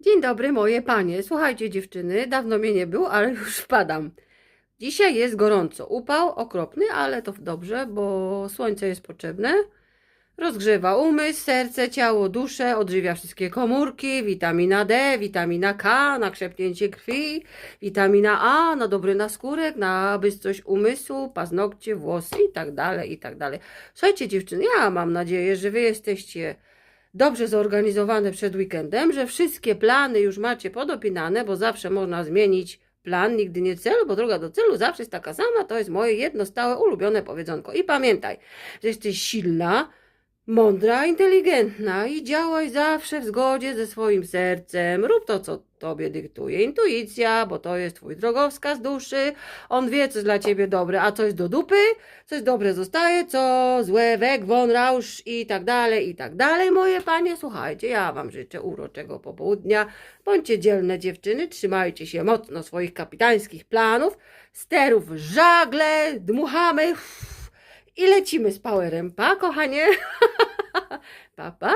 Dzień dobry, moje panie. Słuchajcie, dziewczyny, dawno mnie nie było, ale już wpadam. Dzisiaj jest gorąco. Upał okropny, ale to dobrze, bo słońce jest potrzebne. Rozgrzewa umysł, serce, ciało, duszę, odżywia wszystkie komórki, witamina D, witamina K na krzepnięcie krwi, witamina A na dobry naskórek, na bystrość umysłu, paznokcie, włosy i tak dalej, i tak dalej. Słuchajcie, dziewczyny, ja mam nadzieję, że wy jesteście dobrze zorganizowane przed weekendem, że wszystkie plany już macie podopinane, bo zawsze można zmienić plan, nigdy nie cel, bo droga do celu zawsze jest taka sama, to jest moje jedno stałe, ulubione powiedzonko. I pamiętaj, że jesteś silna, mądra, inteligentna i działaj zawsze w zgodzie ze swoim sercem. Rób to, co tobie dyktuje intuicja, bo to jest twój drogowskaz duszy. On wie, co jest dla ciebie dobre, a co jest do dupy, co jest dobre zostaje, co złe weg, won, rausz i tak dalej, i tak dalej. Moje panie, słuchajcie, ja wam życzę uroczego popołudnia. Bądźcie dzielne dziewczyny, trzymajcie się mocno swoich kapitańskich planów, sterów żagle, dmuchamy i lecimy z powerem. Pa, kochanie! pa, pa!